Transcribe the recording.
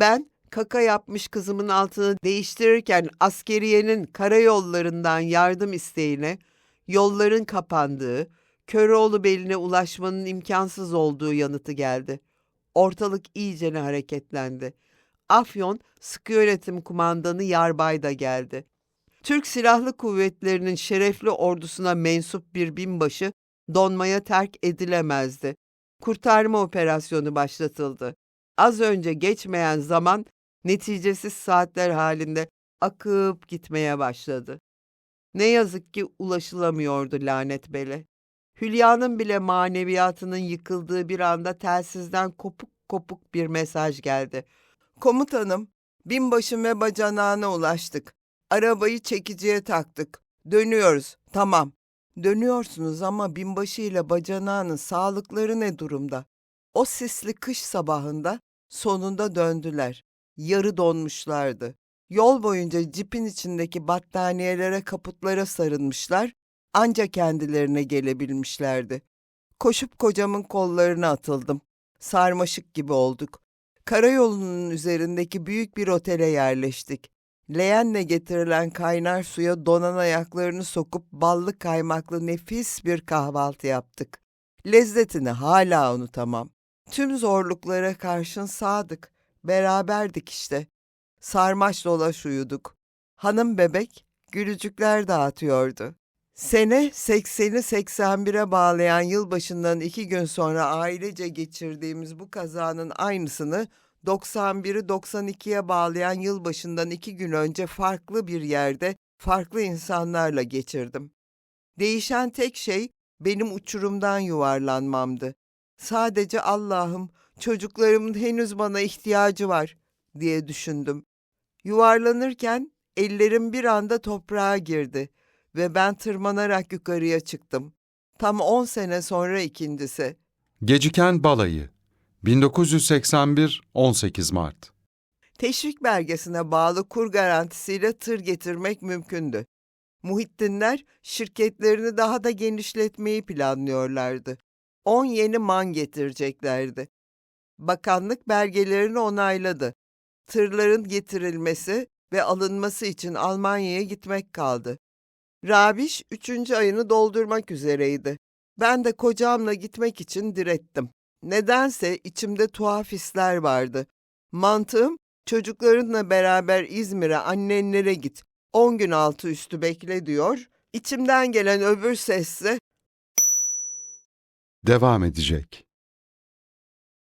Ben kaka yapmış kızımın altını değiştirirken askeriyenin karayollarından yardım isteğine, yolların kapandığı, Köroğlu beline ulaşmanın imkansız olduğu yanıtı geldi. Ortalık iyicene hareketlendi. Afyon Sıkı Yönetim Kumandanı Yarbay da geldi. Türk Silahlı Kuvvetleri'nin şerefli ordusuna mensup bir binbaşı donmaya terk edilemezdi. Kurtarma operasyonu başlatıldı. Az önce geçmeyen zaman neticesiz saatler halinde akıp gitmeye başladı. Ne yazık ki ulaşılamıyordu lanet bele. Hülya'nın bile maneviyatının yıkıldığı bir anda telsizden kopuk kopuk bir mesaj geldi. Komutanım, binbaşı ve bacanağına ulaştık. Arabayı çekiciye taktık. Dönüyoruz. Tamam. Dönüyorsunuz ama binbaşı ile bacanağının sağlıkları ne durumda? O sisli kış sabahında sonunda döndüler. Yarı donmuşlardı. Yol boyunca cipin içindeki battaniyelere kaputlara sarılmışlar, ancak kendilerine gelebilmişlerdi. Koşup kocamın kollarına atıldım. Sarmaşık gibi olduk. Karayolunun üzerindeki büyük bir otele yerleştik. Leğenle getirilen kaynar suya donan ayaklarını sokup ballı kaymaklı nefis bir kahvaltı yaptık. Lezzetini hala unutamam. Tüm zorluklara karşın sadık, beraberdik işte. Sarmaş dolaş uyuduk. Hanım bebek gülücükler dağıtıyordu. Sene 80'i 81'e bağlayan yılbaşından iki gün sonra ailece geçirdiğimiz bu kazanın aynısını 91'i 92'ye bağlayan yılbaşından iki gün önce farklı bir yerde farklı insanlarla geçirdim. Değişen tek şey benim uçurumdan yuvarlanmamdı. Sadece Allah'ım çocuklarımın henüz bana ihtiyacı var diye düşündüm. Yuvarlanırken ellerim bir anda toprağa girdi ve ben tırmanarak yukarıya çıktım. Tam 10 sene sonra ikincisi. Geciken Balayı 1981 18 Mart Teşvik belgesine bağlı kur garantisiyle tır getirmek mümkündü. Muhittinler şirketlerini daha da genişletmeyi planlıyorlardı. 10 yeni man getireceklerdi. Bakanlık belgelerini onayladı. Tırların getirilmesi ve alınması için Almanya'ya gitmek kaldı. Rabiş üçüncü ayını doldurmak üzereydi. Ben de kocamla gitmek için direttim. Nedense içimde tuhaf hisler vardı. Mantığım çocuklarınla beraber İzmir'e annenlere git. 10 gün altı üstü bekle diyor. İçimden gelen öbür sesse devam edecek.